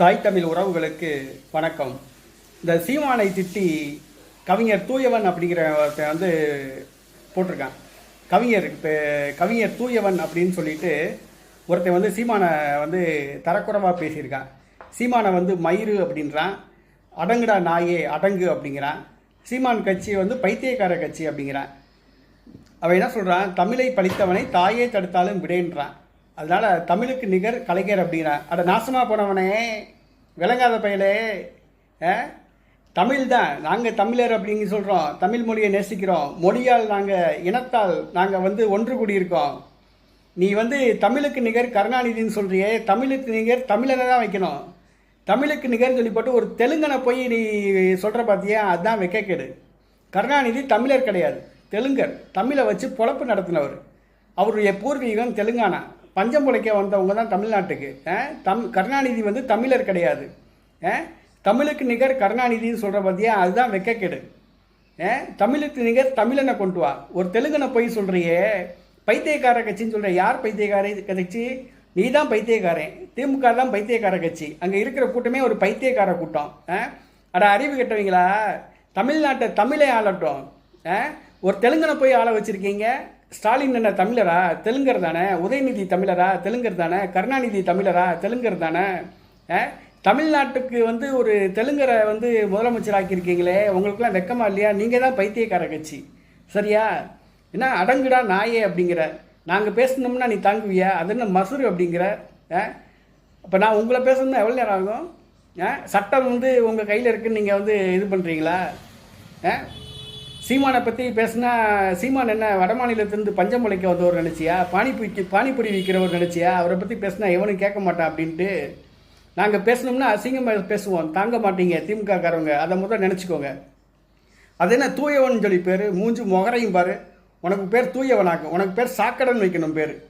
தாய் தமிழ் உறவுகளுக்கு வணக்கம். இந்த சீமானை திட்டி கவிஞர் தூயவன் அப்படிங்கிற ஒருத்தன் வந்து போட்டிருக்கான். கவிஞர் இப்போ கவிஞர் தூயவன் அப்படின்னு சொல்லிட்டு ஒருத்தன் வந்து சீமானை வந்து தரக்குறைவாக பேசியிருக்கான். சீமானை வந்து மயிறு அப்படின்றான். அடங்குடா நாயே அடங்கு அப்படிங்கிறான். சீமான் கட்சி வந்து பைத்தியக்கார கட்சி அப்படிங்கிறான். அவன் என்ன சொல்கிறான் தமிழை பழித்தவனை தாயே தடுத்தாலும் விடேன்றான். அதனால் தமிழுக்கு நிகர் கலைஞர் அப்படிங்கிறான் அட நாசமாக போனவனே விளங்காத பயலே ஆ? தமிழ் தான். நாங்கள் தமிழர் அப்படிங்க சொல்கிறோம் தமிழ் மொழியை நேசிக்கிறோம். மொழியால் நாங்கள் இனத்தால் நாங்கள் வந்து ஒன்று கூடியிருக்கோம். நீ வந்து தமிழுக்கு நிகர் கருணாநிதின்னு சொல்கிறியே தமிழுக்கு நிகர் தமிழனை தான் வைக்கணும். தமிழுக்கு நிகர்னு சொல்லி போட்டு ஒரு தெலுங்கனை போய் நீ சொல்கிற பார்த்தியா அதுதான் வெக்கக்கேடு. கருணாநிதி தமிழர் கிடையாது. தெலுங்கர். தமிழை வச்சு பொழப்பு நடத்தினவர். அவருடைய பூர்வீகம் தெலுங்கானா. பஞ்சம் பிழைக்க வந்தவங்க தான் தமிழ்நாட்டுக்கு. தம் கருணாநிதி வந்து தமிழர் கிடையாது. தமிழுக்கு நிகர் கருணாநிதின்னு சொல்கிற பார்த்தியா அதுதான் வெக்கக்கேடு. தமிழுக்கு நிகர் தமிழனை கொண்டு வா. ஒரு தெலுங்கனை போய் சொல்கிறியே பைத்தியக்கார கட்சின்னு சொல்கிற யார் பைத்தியக்கார கட்சி? நீ தான் பைத்தியக்காரன். திமுக தான் பைத்தியக்கார கட்சி. அங்கே இருக்கிற கூட்டமே ஒரு பைத்தியக்கார கூட்டம். அட அறிவு கெட்டவங்களா? தமிழ்நாட்டை தமிழை ஆளட்டும். ஒரு தெலுங்கனை போய் ஆள வச்சிருக்கீங்க? ஸ்டாலின் என்ன தமிழரா? தெலுங்கர் தானே? உதயநிதி தமிழரா? தெலுங்கர் தானே? கருணாநிதி தமிழரா? தெலுங்கர் தானே? தமிழ்நாட்டுக்கு வந்து ஒரு தெலுங்கரை வந்து முதலமைச்சராக்கியிருக்கீங்களே உங்களுக்குலாம் வெக்கமா இல்லையா? நீங்கள் தான் பைத்தியக்கார கட்சி. சரியா? என்ன அடங்குடா நாயே அப்படிங்கிற. நாங்கள் பேசணும்னா நீ தாங்குவியா? அது என்ன மசூர் அப்படிங்கிற? அப்போ நான் உங்களை பேசணும்னா எவ்வளோ நேரம் ஆகும்? ஆ? சட்டம் வந்து உங்கள் கையில் இருக்குன்னு நீங்கள் வந்து இது பண்ணுறீங்களா சீமானை பற்றி பேசுனா சீமான் என்ன வட மாநிலத்திலிருந்து பஞ்சம் முளைக்க வந்தவர் நினச்சியா? பானிபூரி பானிபூரி விற்கிறவர் நினச்சியா? அவரை பற்றி பேசுனா எவனும் கேட்க மாட்டான் அப்படின்ட்டு. நாங்கள் பேசணும்னா அசிங்கமாக பேசுவோம். தாங்க மாட்டீங்க திமுக காரவங்க. அதை முதல்ல நினச்சிக்கோங்க. அது என்ன தூயவன் சொல்லி பேர்? மூஞ்சு முகரையும் பாரு. உனக்கு பேர் தூயவனாக்கும் உனக்கு பேர் சாக்கடன் வைக்கணும் பேர்.